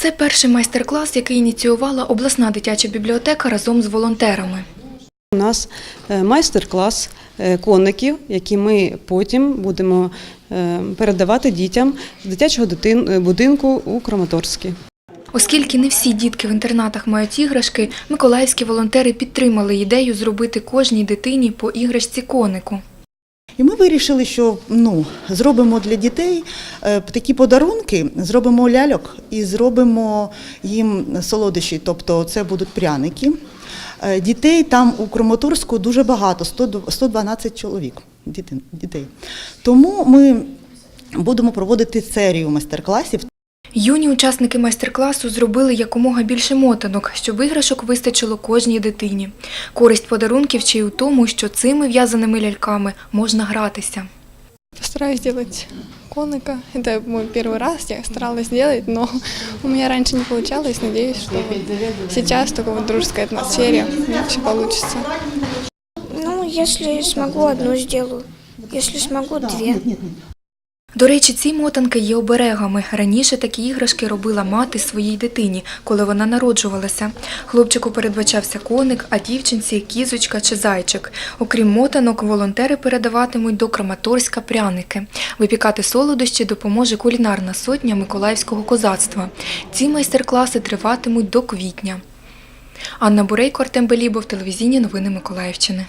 Це перший майстер-клас, який ініціювала обласна дитяча бібліотека разом з волонтерами. У нас е, майстер-клас е, коників, які ми потім будемо е, передавати дітям з дитячого будинку у Краматорській. Оскільки не всі дітки в інтернатах мають іграшки, миколаївські волонтери підтримали ідею зробити кожній дитині по іграшці конику. І ми вирішили, що ну, зробимо для дітей е, такі подарунки, зробимо ляльок і зробимо їм солодощі, тобто це будуть пряники. Е, Дітей там у Краматорську дуже багато, 112 чоловік дітей-. Тому ми будемо проводити серію майстер-класів. Юні учасники майстер-класу зробили якомога більше мотанок, щоб іграшок вистачило кожній дитині. Користь подарунків чи й у тому, що цими в'язаними ляльками можна гратися. Постараюсь сделать коника. Это мой первый раз, я старалась сделать, но у меня раньше не получалось. Надеюсь, что вот сейчас вот у меня все получится. Ну, если смогу, одну сделаю. Если смогу, две. До речі, ці мотанки є оберегами. Раніше такі іграшки робила мати своїй дитині, коли вона народжувалася. Хлопчику передбачався коник, а дівчинці кізочка чи зайчик. Окрім мотанок, волонтери передаватимуть до Краматорська пряники. Випікати солодощі допоможе кулінарна сотня миколаївського козацтва. Ці майстер-класи триватимуть до квітня. Анна Бурейко, Артем Белібов, телевізійні новини Миколаївщини.